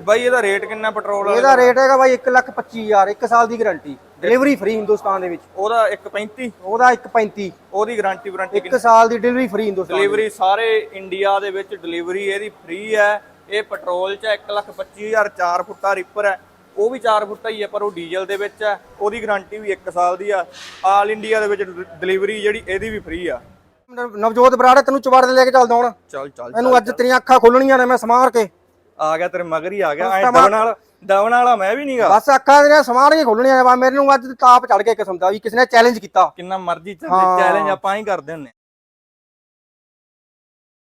ਬਾਈ ਇਹਦਾ ਰੇਟ ਕਿੰਨਾ ਪੈਟਰੋਲ ਵਾਲੇ ਇਹਦਾ ਰੇਟ ਹੈਗਾ ਬਾਈ 1 ਲੱਖ 25000 1 ਸਾਲ ਦੀ ਗਾਰੰਟੀ ਡਿਲੀਵਰੀ ਫ੍ਰੀ ਹਿੰਦੁਸਤਾਨ ਦੇ ਵਿੱਚ। ਉਹਦਾ 135 ਉਹਦਾ 135 ਉਹਦੀ ਗਾਰੰਟੀ ਵਾਰੰਟੀ 1 ਸਾਲ ਦੀ ਡਿਲੀਵਰੀ ਫ੍ਰੀ ਹਿੰਦੁਸਤਾਨ। ਡਿਲੀਵਰੀ ਸਾਰੇ ਇੰਡੀਆ ਦੇ ਵਿੱਚ ਡਿਲੀਵਰੀ ਇਹਦੀ ਫ੍ਰੀ ਹੈ। ਇਹ ਪੈਟਰੋਲ ਚ 125000 4 ਫੁੱਟਾ ਰਿਪਰ ਹੈ। ਉਹ ਵੀ 4 ਫੁੱਟਾ ਹੀ ਹੈ ਪਰ ਉਹ ਡੀਜ਼ਲ ਦੇ ਵਿੱਚ ਹੈ। ਉਹਦੀ ਗਾਰੰਟੀ ਵੀ 1 ਸਾਲ ਦੀ ਆ। ਆਲ ਇੰਡੀਆ ਦੇ ਵਿੱਚ ਡਿਲੀਵਰੀ ਜਿਹੜੀ ਇਹਦੀ ਵੀ ਫ੍ਰੀ ਆ। ਨਵ- ਨਵਜੋਤ ਬਰਾੜ ਤੈਨੂੰ ਚਵਾੜ ਲੈ ਕੇ ਚੱਲਦਾ ਹੁਣ। ਚੱਲ ਚੱਲ ਮੈਨੂੰ ਅੱਜ ਤੇਰੀਆਂ ਅੱਖਾਂ ਖੋਲਣੀਆਂ ਨੇ ਮੈਂ ਸਮਾਰ ਕੇ। ਆ ਗਿਆ ਤੇਰੇ ਮਗਰ ਹੀ ਆ ਗਿਆ। ਐ ਦਵਣ ਵਾਲਾ ਦਵਣ ਵਾਲਾ ਮੈਂ ਵੀ ਨਹੀਂਗਾ ਬਸ ਅੱਖਾਂ ਤੇਰੀਆਂ ਸਮਾਰ ਕੇ ਖੋਲਣੀਆਂ ਨੇ ਬਾ ਮੇਰੇ ਨੂੰ ਅੱਜ ਤਾਪ ਚੜ ਕੇ ਕਿਸਮ ਦਾ ਵੀ ਕਿਸੇ ਨੇ ਚੈਲੰਜ ਕੀਤਾ। ਕਿੰਨਾ ਮਰਜ਼ੀ ਹਾਂ। ਚੈਲੰਜ ਆਪਾਂ ਹੀ ਕਰਦੇ ਹੁੰਨੇ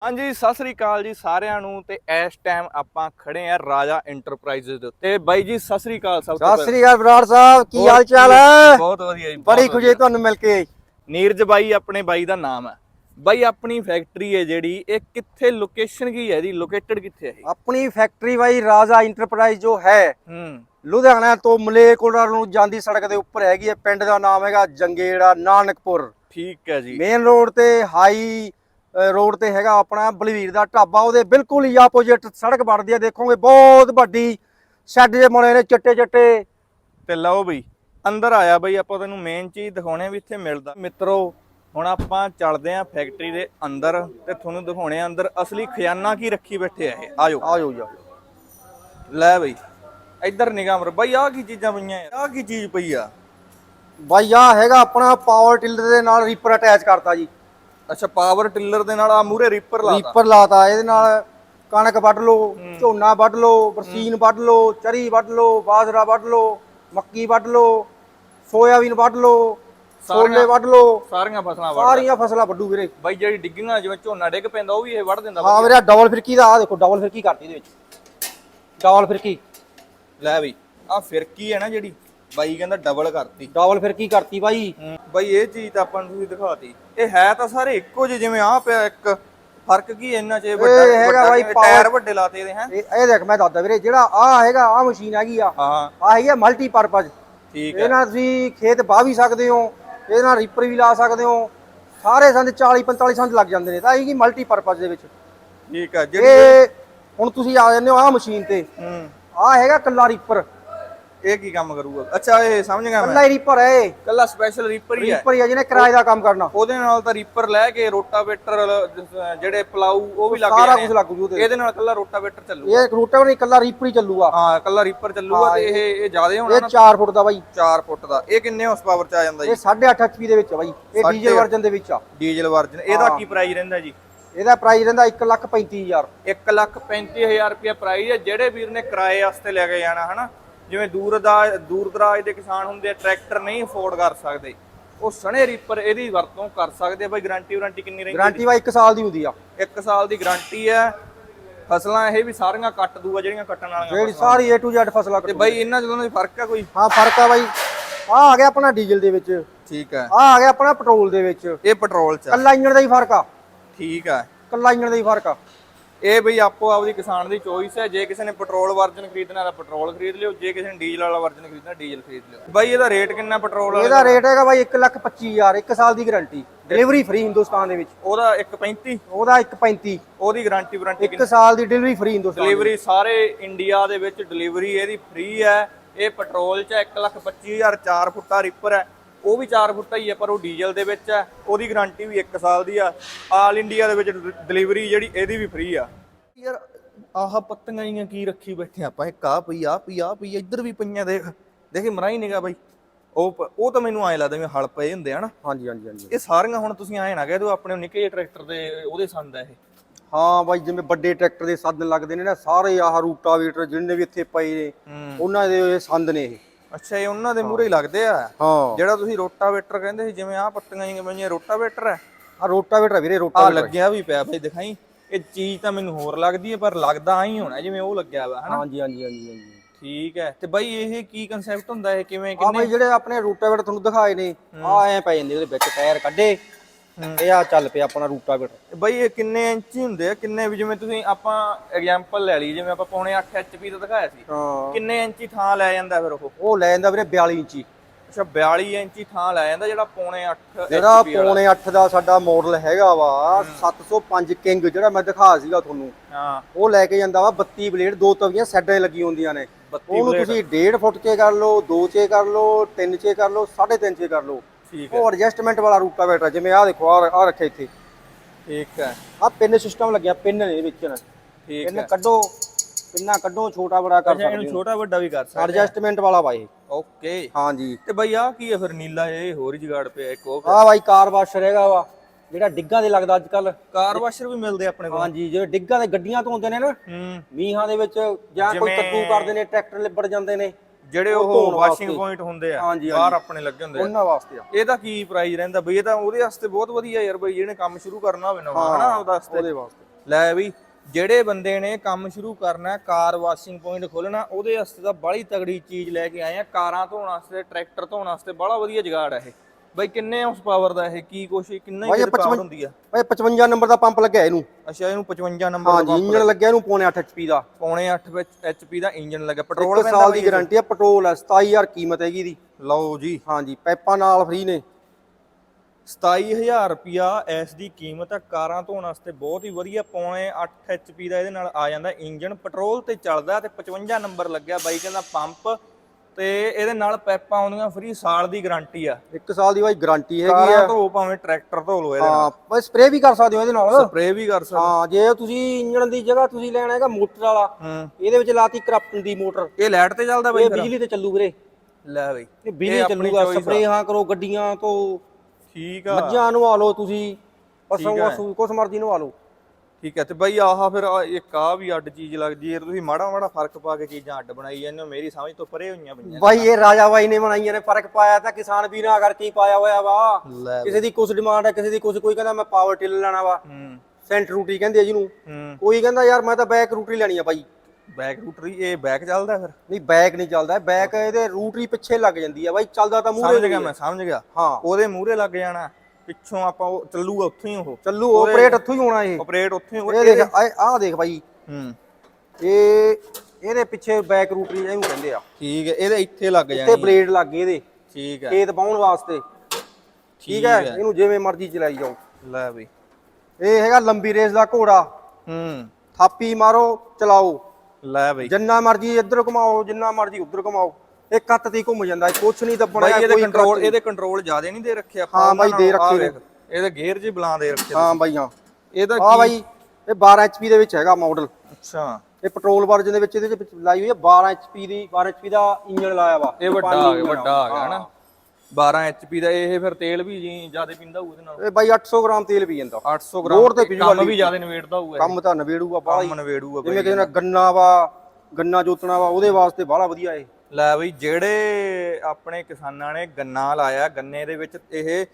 ਹਾਂਜੀ ਸਤਿ ਸ੍ਰੀ ਅਕਾਲ ਜੀ ਸਾਰਿਆਂ ਨੂੰ ਤੇ ਇਸ ਟਾਈਮ ਆਪਾਂ ਖੜੇ ਆ ਰਾਜਾ ਇੰਟਰਪ੍ਰਾਈਜ਼ਸ ਦੇ ਉੱਤੇ। ਬਾਈ ਜੀ ਸਤਿ ਸ੍ਰੀ ਅਕਾਲ ਸਭ ਤੋਂ ਸਤਿ ਸ੍ਰੀ ਅਕਾਲ ਬਰਾੜ ਸਾਹਿਬ ਕੀ ਹਾਲ ਚਾਲ ਹੈ? ਬਹੁਤ ਵਧੀਆ ਜੀ ਬੜੀ। ਖੁਸ਼ੀ ਤੁਹਾਨੂੰ ਮਿਲ ਕੇ। ਨੀਰਜ ਬਾਈ ਆਪਣੇ ਬਾਈ ਦਾ ਨਾਮ ਹੈ। ਬਾਈ ਆਪਣੀ ਫੈਕਟਰੀ ਹੈ ਜਿਹੜੀ ਇਹ ਕਿੱਥੇ ਲੋਕੇਸ਼ਨ ਕੀ ਹੈ ਇਹਦੀ? ਲੋਕੇਟਡ ਕਿੱਥੇ ਹੈ ਇਹ? ਆਪਣੀ ਫੈਕਟਰੀ ਬਾਈ ਰਾਜਾ ਇੰਟਰਪ੍ਰਾਈਜ਼ ਜੋ ਹੈ ਹੂੰ। ਲੁਧਿਆਣਾ ਤੋਂ ਮਲੇਕੋਟਾ ਨੂੰ ਜਾਂਦੀ ਸੜਕ ਦੇ ਉੱਪਰ ਹੈਗੀ ਹੈ। ਪਿੰਡ ਦਾ ਨਾਮ ਹੈਗਾ ਜੰਗੇੜਾ ਨਾਨਕਪੁਰ। ਠੀਕ ਹੈ ਜੀ। ਮੇਨ ਰੋਡ ਤੇ ਹਾਈ ਰੋਡ ਤੇ ਹੈਗਾ ਆਪਣਾ ਬਲਵੀਰ ਦਾ ਢਾਬਾ। ਉਹਦੇ ਬਿਲਕੁਲ ਹੀ ਆਪੋਜ਼ਿਟ ਸੜਕ ਬਣਦੀ ਹੈ। ਦੇਖੋਗੇ ਬਹੁਤ ਵੱਡੀ ਸ਼ੈੱਡ ਜੇ ਬਣੇ ਨੇ ਚਿੱਟੇ ਚਿੱਟੇ। ਤੇ ਲਓ ਬਈ ਅੰਦਰ ਆਇਆ ਬਈ ਆਪਾਂ ਤੈਨੂੰ ਮੇਨ ਚੀਜ਼ ਦਿਖਾਉਣੇ ਵੀ ਇੱਥੇ ਮਿਲਦਾ। ਮਿੱਤਰੋ ਹੁਣ ਆਪਾਂ ਚੱਲਦੇ ਆਂ ਫੈਕਟਰੀ ਦੇ ਅੰਦਰ ਤੇ ਤੁਹਾਨੂੰ ਦਿਖਾਉਣੇ ਆ ਅੰਦਰ ਅਸਲੀ ਖਜ਼ਾਨਾ ਕੀ ਰੱਖੀ ਬੈਠੇ ਆ ਇਹ। ਆਜੋ। ਆਜੋ ਜੀ। ਲੈ ਬਈ ਇੱਧਰ ਨਿਗਾਹ ਮਰ। ਬਈ ਆਹ ਕੀ ਚੀਜ਼ਾਂ ਪਈਆਂ ਆ ਕੀ ਚੀਜ਼ ਪਈ ਆ? ਬਾਈ ਆ ਹੈਗਾ ਆਪਣਾ ਪਾਵਰ ਟਿਲਰ ਦੇ ਨਾਲ ਰੀਪਰ ਅਟੈਚ ਕਰਤਾ ਜੀ। ਅੱਛਾ ਪਾਵਰ ਟਿਲਰ ਦੇ ਨਾਲ ਆ ਮੂਰੇ ਰੀਪਰ ਲਾਤਾ। ਰੀਪਰ ਲਾਤਾ ਇਹਦੇ ਨਾਲ ਕਣਕ ਵੱਢ ਲਓ ਝੋਨਾ ਵੱਢ ਲਓ ਬਰਸੀਨ ਵੱਢ ਲਓ ਚਰੀ ਵੱਢ ਲਓ ਬਾਜਰਾ ਵੱਢ ਲਓ ਮੱਕੀ ਵੱਢ ਲਓ ਸੋਇਆਬੀਨ ਵੱਢ ਲਓ ਛੋਲੇ ਵੱਢ ਲਓ। ਸਾਰੀਆਂ ਫਸਲਾਂ ਵੱਢ ਸਾਰੀਆਂ ਫਸਲਾਂ ਵੱਢੂ ਵੀਰੇ। ਬਾਈ ਜਿਹੜੀ ਡਿੱਗੀਆਂ ਜਿਵੇਂ ਝੋਨਾ ਡਿੱਗ ਪੈਂਦਾ ਉਹ ਵੀ ਇਹ ਵੱਢ ਦਿੰਦਾ ਹਾਂ ਵੀਰੇ ਡਬਲ ਫਿਰਕੀ ਦਾ ਆ ਦੇਖੋ ਡਬਲ ਫਿਰਕੀ ਕਰਤੀ ਇਹਦੇ ਵਿੱਚ। ਡਬਲ ਫਿਰਕੀ। ਲੈ ਬਈ ਆ ਫਿਰਕੀ ਹੈ ਨਾ ਜਿਹੜੀ ਬਾਈ ਕਹਿੰਦਾ ਡਬਲ ਕਰਤੀ। ਡਬਲ ਫਿਰਕੀ ਕਰਤੀ ਬਾਈ। ਬਾਈ ਇਹ ਚੀਜ਼ ਤਾਂ ਆਪਾਂ ਨੂੰ ਤੁਸੀਂ ਦਿਖਾਤੀ। ਇਹ ਹੈ ਤਾਂ ਸਾਰੇ ਇੱਕੋ ਜਿਹੇ ਜਿਵੇਂ ਆ ਪਿਆ ਇੱਕ। ਫ਼ਰਕ ਕੀ ਇਹਨਾਂ 'ਚ ਵੱਡਾ ਇਹ ਹੈਗਾ ਬਾਈ ਟਾਇਰ ਵੱਡੇ ਲਾਤੇ ਇਹਦੇ ਹੈ? ਇਹ ਇਹ ਦੇਖ ਮੈਂ ਦੱਸਦਾ ਵੀਰੇ ਜਿਹੜਾ ਆ ਹੈਗਾ ਆ ਮਸ਼ੀਨ ਹੈਗੀ ਆ। ਹਾਂ। ਆ ਹੈਗੀ ਮਲਟੀ ਪਰਪਸ ਠੀਕ ਹੈ। ਇਹ ਨਾਲ ਤੁਸੀਂ ਖੇਤ ਬਾਹ ਵੀ ਸਕਦੇ ਹੋ। ਇਹਦੇ ਨਾਲ ਰੀਪਰ ਵੀ ਲਾ ਸਕਦੇ ਹੋ। ਸਾਰੇ ਸੰਦ 40 45 ਸੰਦ ਲੱਗ ਜਾਂਦੇ ਨੇ। ਤਾਂ ਇਹ ਕੀ ਮਲਟੀ ਪਰਪਸ ਦੇ ਵਿੱਚ। ਠੀਕ ਹੈ ਜਿਹੜੀ ਇਹ ਹੁਣ ਤੁਸੀਂ ਆ ਜਾਂਦੇ ਹੋ ਆ ਮਸ਼ੀਨ ਤੇ। ਹੂੰ। ਆ ਹੈਗਾ ਕੱਲਾ ਰੀਪਰ ਇਹ ਕੀ ਕੰਮ ਕਰੂਗਾ? ਅੱਛਾ ਇਹ ਸਮਝ ਗਿਆ ਮੈਂ। ਕੱਲਾ ਹੀ ਰੀਪਰ ਹੈ ਇਹ। ਕੱਲਾ ਸਪੈਸ਼ਲ ਰੀਪਰ ਹੀ ਹੈ। ਰੀਪਰ ਹੀ ਆ ਜਿਹਨੇ ਕਿਰਾਏ ਦਾ ਕੰਮ ਕਰਨਾ। ਉਹਦੇ ਨਾਲ ਤਾਂ ਰੀਪਰ ਲੈ ਕੇ ਰੋਟਾਵੇਟਰ ਜਿਹੜੇ ਪਲਾਊ ਉਹ ਵੀ ਲੱਗ ਸਾਰਾ ਕੁਝ ਲੱਗੂ ਜੀ ਉਹਦੇ ਇਹਦੇ ਨਾਲ ਕੱਲਾ ਰੋਟਾਵੇਟਰ ਚੱਲੂ ਇਹ ਰੂਟਰ ਨਹੀਂ ਕੱਲਾ ਰੀਪਰ ਹੀ ਚੱਲੂਗਾ। ਹਾਂ ਕੱਲਾ ਰੀਪਰ ਚੱਲੂਗਾ ਤੇ ਇਹ ਇਹ ਜ਼ਿਆਦਾ ਹੋਣਾ ਇਹ 4 ਫੁੱਟ ਦਾ ਬਾਈ। 4 ਫੁੱਟ ਦਾ। ਇਹ ਕਿੰਨੇ ਹਾਰਸ ਪਾਵਰ ਚ ਆ ਜਾਂਦਾ ਜੀ? ਇਹ 8.5 HP ਦੇ ਵਿੱਚ ਆ ਬਾਈ। ਇਹ ਡੀਜ਼ਲ ਵਰਜਨ ਦੇ ਵਿੱਚ ਆ। ਡੀਜ਼ਲ ਵਰਜਨ ਇਹਦਾ ਕੀ ਪ੍ਰਾਈਸ ਰਹਿੰਦਾ ਜੀ? ਇਹਦਾ ਪ੍ਰਾਈਸ ਰਹਿੰਦਾ 135000 1 ਲੱਖ 35000 ਰੁਪਏ ਪ੍ਰਾਈਸ ਹੈ। ਜਿਹੜੇ ਵੀਰ ਨੇ ਕਿਰਾਏ ਵਾਸਤੇ ਲੈ ਕੇ ਜਾਣਾ ਹਨਾ? ਜਿਵੇਂ ਦੂਰ ਦਾ ਦੂਰ ਦਰਾਜ ਦੇ ਕਿਸਾਨ ਹੁੰਦੇ ਆ ਟਰੈਕਟਰ ਨਹੀਂ ਅਫੋਰਡ ਕਰ ਸਕਦੇ। ਉਹ ਸਣੇ ਰੀਪਰ ਇਹਦੀ ਵਰਤੋਂ ਕਰ ਸਕਦੇ ਆ ਬਾਈ ਗਾਰੰਟੀ ਵਾਰੰਟੀ ਕਿੰਨੀ ਰਹਿੰਦੀ ਗਾਰੰਟੀ ਬਾਈ 1 ਸਾਲ ਦੀ ਹੁੰਦੀ ਆ। 1 ਸਾਲ ਦੀ ਗਾਰੰਟੀ ਹੈ। ਫਸਲਾਂ ਇਹ ਵੀ ਸਾਰੀਆਂ ਕੱਟ ਦੂਗਾ ਜਿਹੜੀਆਂ ਕੱਟਣ ਵਾਲੀਆਂ ਜਿਹੜੀ ਸਾਰੀ A to Z ਫਸਲਾਂ ਤੇ ਬਾਈ ਇਹਨਾਂ ਜਦੋਂ ਦਾ ਫ਼ਰਕ ਹੈ ਕੋਈ? ਹਾਂ ਫ਼ਰਕ ਆ ਬਾਈ। ਆ ਆ ਗਿਆ ਆਪਣਾ ਡੀਜ਼ਲ ਦੇ ਵਿੱਚ। ਠੀਕ ਹੈ। ਆ ਆ ਗਿਆ ਆਪਣਾ ਪੈਟਰੋਲ ਦੇ ਵਿੱਚ। ਇਹ ਪੈਟਰੋਲ ਚ ਆ। ਕੱਲਾ ਇੰਜਣ ਦਾ ਹੀ ਫ਼ਰਕ ਆ। ਠੀਕ ਹੈ। ਕੱਲਾ ਇੰਜਣ ਦਾ ਹੀ ਫ਼ਰਕ ਆ। ਇਹ ਬਈ ਆਪੋ ਆਪਦੀ ਕਿਸਾਨ ਦੀ ਚੋਇਸ ਹੈ। ਜੇ ਕਿਸੇ ਨੇ ਪੈਟਰੋਲ ਵਰਜਨ ਖਰੀਦਣਾ ਤਾਂ ਪੈਟਰੋਲ ਖਰੀਦ ਲਿਓ। ਜੇ ਕਿਸੇ ਨੇ ਡੀਜ਼ਲ ਵਾਲਾ ਵਰਜਨ ਖਰੀਦਣਾ ਡੀਜ਼ਲ ਖਰੀਦ ਲਿਓ। ਬਾਈ ਇਹਦਾ ਰੇਟ ਕਿੰਨਾ ਪੈਟਰੋਲ ਵਾਲਾ ਇਹਦਾ ਰੇਟ ਹੈਗਾ ਬਾਈ 1 ਲੱਖ 25000 1 ਸਾਲ ਦੀ ਗਾਰੰਟੀ ਡਿਲੀਵਰੀ ਫ੍ਰੀ ਹਿੰਦੁਸਤਾਨ ਦੇ ਵਿੱਚ। ਉਹਦਾ 135 ਉਹਦਾ 135 ਉਹਦੀ ਗਾਰੰਟੀ ਵਾਰੰਟੀ 1 ਸਾਲ ਦੀ ਡਿਲੀਵਰੀ ਫ੍ਰੀ ਹਿੰਦੁਸਤਾਨ। ਡਿਲੀਵਰੀ ਸਾਰੇ ਇੰਡੀਆ ਦੇ ਵਿੱਚ ਡਿਲੀਵਰੀ ਇਹਦੀ ਫ੍ਰੀ ਹੈ। ਇਹ ਪੈਟਰੋਲ ਚ 125000 4 ਫੁੱਟਾ ਰਿਪਰ ਹੈ। ਉਹ ਵੀ 4 ਫੁੱਟਾ ਹੀ ਹੈ ਪਰ ਉਹ ਡੀਜ਼ਲ ਦੇ ਵਿੱਚ ਹੈ ਉਹਦੀ ਗਾਰੰਟੀ ਵੀ 1 ਸਾਲ ਦੀ ਆ। ਆਲ ਇੰਡੀਆ ਦੇ ਵਿੱਚ ਡਿਲੀਵਰੀ ਜਿਹੜੀ ਇਹਦੀ ਵੀ ਫ੍ਰੀ ਆ। ਯਾਰ ਆਹ ਪੱਤੀਆਂ ਜੀਆਂ ਕੀ ਰੱਖੀ ਬੈਠੇ ਆਪਾਂ ਇੱਕ ਆ ਪਈ ਆ ਪਈ ਆ ਪਈ ਇੱਧਰ ਵੀ ਪਈਆਂ ਦੇਖ ਦੇਖੀ ਮਰਾਈ ਨਿਗਾ ਬਾਈ। ਉਹ ਉਹ ਤਾਂ ਮੈਨੂੰ ਐ ਲੱਗਦਾ ਜਿਵੇਂ ਹਲ ਪਏ ਹੁੰਦੇ ਆ ਨਾ। ਹਾਂਜੀ ਹਾਂਜੀ ਹਾਂਜੀ। ਇਹ ਸਾਰੀਆਂ ਹੁਣ ਤੁਸੀਂ ਐ ਨਾ ਕਹਿ ਦਿਓ ਆਪਣੇ ਨਿੱਕੇ ਜਿਹੇ ਟਰੈਕਟਰ ਦੇ ਉਹਦੇ ਸੰਦ ਆ ਇਹ। ਹਾਂ ਬਾਈ ਜਿਵੇਂ ਵੱਡੇ ਟਰੈਕਟਰ ਦੇ ਸਾਧਨ ਲੱਗਦੇ ਨੇ ਨਾ ਸਾਰੇ ਆਹ ਰੂਟਾਵੀਟਰ ਜਿੰਨੇ ਵੀ ਇੱਥੇ ਪਏ ਨੇ ਉਹਨਾਂ ਦੇ ਇਹ ਸੰਦ ਨੇ ਇਹ। ਅੱਛਾ ਇਹ ਉਹਨਾਂ ਦੇ ਮੂਹਰੇ ਹੀ ਲੱਗਦੇ ਆ? ਹਾਂ। ਜਿਹੜਾ ਤੁਸੀਂ ਰੋਟਾਵੇਟਰ ਕਹਿੰਦੇ ਸੀ ਜਿਵੇਂ ਆਹ ਪੱਤੀਆਂ ਜਿਹੀਆਂ ਪਈਆਂ ਰੋਟਾਵੇਟਰ ਹੈ? ਆ ਰੋਟਾਵੀਟਰ ਆ ਵੀਰੇ ਆ ਰੋਟਾਵੀਟਰ ਲੱਗਿਆ ਵੀ ਪਿਆ ਬਈ ਦਿਖਾਈ। ਇਹ ਚੀਜ਼ ਤਾਂ ਮੈਨੂੰ ਹੋਰ ਲੱਗਦੀ ਹੈ ਪਰ ਲੱਗਦਾ ਆਈ ਹੋਣਾ ਜਿਵੇਂ ਉਹ ਲੱਗਿਆ ਵਾ ਹਨਾ? ਹਾਂਜੀ ਹਾਂਜੀ ਹਾਂਜੀ ਹਾਂਜੀ। ਠੀਕ ਹੈ। ਤੇ ਬਾਈ ਇਹ ਕੀ ਕਨਸੈਪਟ ਹੁੰਦਾ ਇਹ ਕਿਵੇਂ ਆ ਕਿੰਨੇ ਬਾਈ ਜਿਹੜੇ ਆਪਣੇ ਰੂਟਾਵੀਟਰ ਤੁਹਾਨੂੰ ਦਿਖਾਏ ਨੇ ਆ ਐ ਪੈ ਜਾਂਦੇ ਉਹਦੇ ਵਿੱਚ ਟਾਇਰ ਕੱਢੇ। ਇਹ ਆ ਚੱਲ ਪਿਆ ਆਪਣਾ ਰੂਟਾਵੀਟਰ ਬਾਈ ਇਹ ਕਿੰਨੇ ਇੰਚੀ ਹੁੰਦੇ ਆ ਕਿੰਨੇ ਵੀ ਜਿਵੇਂ ਤੁਸੀਂ ਆਪਾਂ ਐਗਜ਼ਾਮਪਲ ਲੈ ਲਈ ਜਿਵੇਂ ਆਪਾਂ ਪੌਣੇ 8 ਐਚਪੀ ਦਾ ਦਿਖਾਇਆ ਸੀ ਹਾਂ। ਕਿੰਨੇ ਇੰਚੀ ਥਾਂ ਲੈ ਜਾਂਦਾ ਫਿਰ ਉਹ? ਉਹ ਲੈ ਜਾਂਦਾ ਵੀਰੇ 42 ਇੰਚੀ ਅੱਛਾ 42 ਇੰਚੀ ਥਾਂ ਲੈ ਜਾਂਦਾ ਜਿਹੜਾ ਪੌਣੇ 8 ਜਿਹੜਾ ਪੌਣੇ 8 ਦਾ ਸਾਡਾ ਮਾਡਲ ਹੈਗਾ ਵਾ 705 ਕਿੰਗ ਜਿਹੜਾ ਮੈਂ ਦਿਖਾ ਸੀਗਾ ਤੁਹਾਨੂੰ। ਹਾਂ। ਉਹ ਲੈ ਕੇ ਜਾਂਦਾ ਵਾ 32 ਬਲੇਡ ਦੋ ਤਵੀਆਂ ਸਾਈਡਾਂ ਲੱਗੀਆਂ ਹੁੰਦੀਆਂ ਨੇ। 32 ਉਹਨੂੰ। ਤੁਸੀਂ 1.5 ਫੁੱਟ 'ਚ ਕਰ ਲਓ 2 'ਚ ਕਰ ਲਓ 3 'ਚ ਕਰ ਲਓ 3.5 'ਚ ਕਰ ਲਓ। ਠੀਕ ਹੈ। ਉਹ ਐਡਜਸਟਮੈਂਟ ਵਾਲਾ ਰੂਟਾ ਬੈਟਰ ਜਿਵੇਂ ਆਹ ਦੇਖੋ ਆਹ ਆਹ ਰੱਖਿਆ ਇੱਥੇ। ਠੀਕ ਹੈ। ਆਹ ਪਿੰਨ ਸਿਸਟਮ ਲੱਗਿਆ ਪਿੰਨ ਨੇ ਵਿੱਚ ਨਾ। ਠੀਕ ਪਿੰਨ ਹੈ। ਕੱਢੋ ਪਿੰਨਾ ਕੱਢੋ ਛੋਟਾ ਬੜਾ ਕਰ ਇਹਨੂੰ ਸਕਦੇ ਹੋ। ਛੋਟਾ ਵੱਡਾ ਵੀ ਕਰ ਸਕਦੇ ਐਡਜਸਟਮੈਂਟ ਵਾਲਾ ਇਹ। ਓਕੇ। ਹਾਂਜੀ। ਤੇ ਬਈ ਆ ਕੀ ਹੈ ਫਿਰ ਨੀਲਾ ਇਹ ਹੋਰ ਹੀ ਜਗਾੜ ਪਿਆ ਇੱਕ ਉਹ ਆਹ ਬਾਈ ਕਾਰ ਵਾਸ਼ਰ ਹੈਗਾ ਵਾ ਜਿਹੜਾ ਡਿੱਗਾਂ ਦੇ ਲੱਗਦਾ ਅੱਜ ਕੱਲ ਕਾਰ ਵਾਸ਼ਰ ਵੀ ਮਿਲਦੇ ਆਪਣੇ ਕੋਲ। ਹਾਂਜੀ ਜਿਹੜੇ ਡਿੱਗਾਂ ਦੇ ਗੱਡੀਆਂ ਧੋਂਦੇ ਨੇ ਨਾ ਮੀਂਹਾਂ ਦੇ ਵਿੱਚ ਜਾਂ ਕੋਈ ਕੱਦੂ ਕਰਦੇ ਨੇ ਟਰੈਕਟਰ ਲਿਬੜ ਜਾਂਦੇ ਨੇ। ਜਿਹੜੇ ਉਹ ਵਾਸ਼ਿੰਗ। ਪੁਆਇੰਟ ਹੁੰਦੇ ਆ ਬਾਹਰ ਆਪਣੇ ਲੱਗੇ ਹੁੰਦੇ ਆ। ਉਹਨਾਂ ਵਾਸਤੇ ਆ। ਇਹਦਾ ਕੀ ਪ੍ਰਾਈਸ ਰਹਿੰਦਾ ਬਈ ਇਹ ਤਾਂ ਉਹਦੇ ਵਾਸਤੇ ਬਹੁਤ ਵਧੀਆ ਯਾਰ ਬਈ ਜਿਹਨੇ ਕੰਮ ਸ਼ੁਰੂ ਕਰਨਾ ਹੋਵੇ ਨਵਾਂ ਹਨਾ ਉਹਦੇ ਵਾਸਤੇ। ਉਹਦੇ ਵਾਸਤੇ। ਲੈ ਵੀ ਜਿਹੜੇ ਬੰਦੇ ਨੇ ਕੰਮ ਸ਼ੁਰੂ ਕਰਨਾ ਹੈ, ਕਾਰ ਵਾਸ਼ਿੰਗ ਪੁਆਇੰਟ ਖੋਲਣਾ ਉਹਦੇ ਵਾਸਤੇ ਤਾਂ ਬੜੀ ਤਗੜੀ ਚੀਜ਼ ਲੈ ਕੇ ਆਏ ਆ। ਕਾਰਾਂ ਧੋਣ ਵਾਸਤੇ ਟਰੈਕਟਰ ਧੋਣ ਵਾਸਤੇ ਬੜਾ ਵਧੀਆ ਜਗਾੜ ਹੈ ਇਹ। ਬਈ ਕਿੰਨੇ ਹਾਊਸ ਪਾਵਰ ਦਾ ਇਹ? ਕੀ ਕੁਛ ਕਿੰਨਾ ਹੀ ਪਾਵਰ 55 ਹੁੰਦੀ ਆ? ਬਾਈ 55 ਨੰਬਰ ਦਾ ਪੰਪ ਲੱਗਿਆ ਇਹਨੂੰ। ਅੱਛਾ ਇਹਨੂੰ 55 ਨੰਬਰ ਹਾਂਜੀ ਇੰਜਨ ਲੱਗਿਆ ਇਹਨੂੰ ਪੌਣੇ 8 HP ਦਾ। ਪੌਣੇ 8 ਵਿੱਚ ਐਚਪੀ ਦਾ ਇੰਜਨ ਲੱਗਾ ਪੈਟਰੋਲ ਇੱਕ ਸਾਲ ਦੀ ਗਾਰੰਟੀ ਆ ਪੈਟਰੋਲ ਹੈ 27000 ਕੀਮਤ ਹੈਗੀ ਦੀ ਲਓ ਜੀ। ਹਾਂਜੀ ਪਾਈਪਾਂ ਨਾਲ ਫ੍ਰੀ ਨੇ। 27000 ਰੁਪਿਆ ਇਸ ਦੀ ਕੀਮਤ ਹੈ ਕਾਰਾਂ ਧੋਣ ਵਾਸਤੇ ਬਹੁਤ ਹੀ ਵਧੀਆ ਪੌਣੇ 8 ਐਚਪੀ ਦਾ ਇਹਦੇ ਨਾਲ ਆ ਜਾਂਦਾ। ਇੰਜਨ ਪੈਟਰੋਲ ਤੇ ਚੱਲਦਾ ਤੇ 55 ਨੰਬਰ ਲੱਗਿਆ। ਬਾਈ ਕਹਿੰਦਾ ਪੰਪ ਤੇ ਇਹਦੇ ਨਾਲ ਪੈਪਾਂ ਆਉਂਦੀਆਂ ਫ੍ਰੀ ਸਾਲ ਦੀ ਗਾਰੰਟੀ ਆ। ਇੱਕ ਸਾਲ ਦੀ ਬਾਈ ਗਾਰੰਟੀ ਹੈਗੀ ਆ। ਧੋ ਭਾਵੇਂ ਟਰੈਕਟਰ ਧੋ ਲਓ ਇਹਦੇ ਨਾਲ। ਹਾਂ ਬਾਈ ਸਪਰੇਅ ਵੀ ਕਰ ਸਕਦੇ ਹੋ ਇਹਦੇ ਨਾਲ। ਸਪਰੇ ਵੀ ਕਰ ਸਕਦੇ ਹਾਂ। ਜੇ ਤੁਸੀਂ ਇੰਜਨ ਦੀ ਜਗ੍ਹਾ ਤੁਸੀਂ ਲੈਣਾ ਹੈਗਾ ਮੋਟਰ ਵਾਲਾ ਇਹਦੇ ਵਿੱਚ ਲਾਤੀ ਕਰਪਟਨ ਦੀ ਮੋਟਰ। ਇਹ ਲਾਈਟ ਤੇ ਚੱਲਦਾ ਬਾਈ ਇਹ ਬਿਜਲੀ ਤੇ ਚੱਲੂ ਵੀਰੇ। ਲੈ ਬਈ। ਇਹ ਬਿਜਲੀ ਚੱਲੂਗਾ ਆ। ਸਪਰੇਅ ਹਾਂ ਕਰੋ ਗੱਡੀਆਂ ਤੋਂ ਠੀਕ ਆ। ਮੱਝਾਂ ਨਵਾ ਲਓ ਤੁਸੀਂ ਪਸ਼ੂ। ਪਸ਼ੂ ਕੁਛ ਮਰਜ਼ੀ ਨਵਾ ਲਓ। ਠੀਕ ਹੈ ਤੇ ਬਾਈ ਆਹ ਫਿਰ ਆਹ ਇੱਕ ਆ ਵੀ ਅੱਡ ਚੀਜ਼ ਲੱਗਦੀ ਹੈ ਤੁਸੀਂ ਮਾੜਾ ਮਾੜਾ ਫ਼ਰਕ ਪਾ ਕੇ ਚੀਜ਼ਾਂ ਅੱਡ ਬਣਾਈ ਜਾਂਦੇ ਹੋ ਮੇਰੀ ਸਮਝ ਤੋਂ ਪਰੇ ਹੋਈਆਂ ਪਈਆਂ ਬਾਈ ਇਹ ਰਾਜਾ ਬਾਈ ਨੇ ਬਣਾਈਆਂ ਨੇ ਫ਼ਰਕ ਪਾਇਆ ਤਾਂ ਕਿਸਾਨ ਵੀਰਾਂ ਕਰਕੇ ਹੀ ਪਾਇਆ ਹੋਇਆ ਵਾ। ਲੈ ਕਿਸੇ ਦੀ ਕੁਛ ਡਿਮਾਂਡ ਹੈ ਕਿਸੇ ਦੀ ਕੁਛ ਕੋਈ ਕਹਿੰਦਾ ਮੈਂ ਪਾਵਰ ਟਿਲ ਲੈਣਾ ਵਾ। ਹੂੰ। ਸੈਂਟ ਰੂਟੀ ਕਹਿੰਦੇ ਆ ਜਿਹਨੂੰ ਹੂੰ। ਕੋਈ ਕਹਿੰਦਾ ਯਾਰ ਮੈਂ ਤਾਂ ਬੈਕ ਰੂਟਰੀ ਲੈਣੀ ਆ ਬਾਈ। ਬੈਕ ਰੂਟਰੀ ਇਹ ਬੈਕ ਚੱਲਦਾ ਫਿਰ? ਨਹੀਂ ਬੈਕ ਨਹੀਂ ਚੱਲਦਾ ਬੈਕ ਇਹਦੇ ਰੂਟਰੀ ਪਿੱਛੇ ਲੱਗ ਜਾਂਦੀ ਆ ਬਾਈ ਚੱਲਦਾ ਤਾਂ ਮੂਹਰੇ ਸਮਝ ਗਿਆ ਮੈਂ ਸਮਝ ਗਿਆ। ਹਾਂ। ਉਹਦੇ ਮੂਹਰੇ ਲੱਗ ਜਾਣਾ। ਪਿੱਛੋਂ ਆਪਾਂ ਉਹ ਚੱਲੂਗਾ ਉੱਥੋਂ ਹੀ ਉਹ। ਚੱਲੂ ਆਪਰੇਟ ਇੱਥੋਂ ਹੀ ਹੋਣਾ ਇਹ। ਆਪਰੇਟ ਉੱਥੋਂ ਹੀ ਇਹ ਦੇਖ ਆਹ- ਦੇਖ ਬਾਈ। ਹੂੰ। ਇਹ ਇਹਦੇ ਪਿੱਛੇ ਬੈਕ ਰੂਟਰੀ ਇਹਨੂੰ ਕਹਿੰਦੇ ਆ। ਠੀਕ ਹੈ ਇਹਦੇ ਇੱਥੇ ਲੱਗ ਤੇ ਜਾਣੀ। ਬਲੇਡ ਲੱਗ ਗਏ ਇਹਦੇ। ਠੀਕ ਹੈ। ਖੇਤ ਪਾਉਣ ਵਾਸਤੇ। ਠੀਕ ਹੈ। ਇਹਨੂੰ ਜਿਵੇਂ ਮਰਜ਼ੀ ਚਲਾਈ ਜਾਓ। ਲੈ ਬਈ। ਇਹ ਹੈਗਾ ਲੰਬੀ ਰੇਸ ਦਾ ਘੋੜਾ। ਹੂੰ। ਥਾਪੀ ਮਾਰੋ ਚਲਾਓ। ਲੈ ਬਈ। ਜਿੰਨਾ ਮਰਜ਼ੀ ਇੱਧਰ ਘੁਮਾਓ ਜਿੰਨਾ ਮਰਜ਼ੀ ਉੱਧਰ ਘੁਮਾਓ। ਇਹ ਕੱਤ ਤੇ ਹੀ ਘੁੰਮ ਜਾਂਦਾ ਕੁਛ ਨਹੀਂ ਦੱਬਣਾ ਬਾਈ ਇਹਦੇ ਕੰਟਰੋਲ ਇਹਦੇ ਕੰਟਰੋਲ ਜ਼ਿਆਦੇ ਨਹੀਂ ਦੇ ਰੱਖੇ ਆਪਾਂ ਹਾਂ ਬਾਈ, ਦੇ ਰੱਖੇ ਇਹਦੇ ਗੇਅਰ ਜੀ ਬਲਾਂ ਦੇ ਰੱਖੇ ਹਾਂ ਬਾਈ ਹਾਂ। ਇਹਦਾ ਕੀ? ਬਾਈ ਇਹ 12 HP ਦੇ ਵਿੱਚ ਹੈਗਾ ਮਾਡਲ ਅੱਛਾ। ਇਹ ਪੈਟਰੋਲ ਵਰਜਨ ਦੇ ਵਿੱਚ ਇਹਦੇ ਵਿੱਚ ਲਾਈ ਹੋਈ ਹੈ 12 HP ਦੀ 12 HP ਦਾ ਇੰਜਨ ਲਾਇਆ ਵਾ। ਇਹ ਵੱਡਾ ਆ ਗਿਆ ਵੱਡਾ ਆ ਗਿਆ ਹਨਾ? 12 ਐਚਪੀ ਦਾ ਇਹ ਫਿਰ ਤੇਲ ਵੀ ਜੀ ਜ਼ਿਆਦਾ ਪੀਂਦਾ ਹੋਊ ਇਹਦੇ ਨਾਲ। ਇਹ ਬਾਈ 800 ਗ੍ਰਾਮ ਤੇਲ ਪੀ ਜਾਂਦਾ। 800 ਗ੍ਰਾਮ ਲੋੜ ਤੇ ਕੰਮ ਵੀ ਜ਼ਿਆਦਾ ਨਵੇੜਦਾ ਇਹ। ਕੰਮ ਤਾਂ ਨਵੇੜੂਗਾ ਬਾਹਲਾ ਕੰਮ ਹੀ ਨਵੇੜੂਗਾ ਜਿਵੇਂ ਕਿਸੇ ਗੰਨਾ ਵਾ ਗੰਨਾ ਜੋਤਣਾ ਵਾ ਉਹਦੇ ਵਾਸਤੇ ਬਾਹਲਾ ਵਧੀਆ ਇਹ। ਲੈ ਬਈ ਜਿਹੜੇ ਆਪਣੇ ਕਿਸਾਨਾਂ ਨੇ ਗੰਨਾ ਲਾਇਆ ਗੰਨੇ ਦੇ ਵਿੱਚ ਇਹ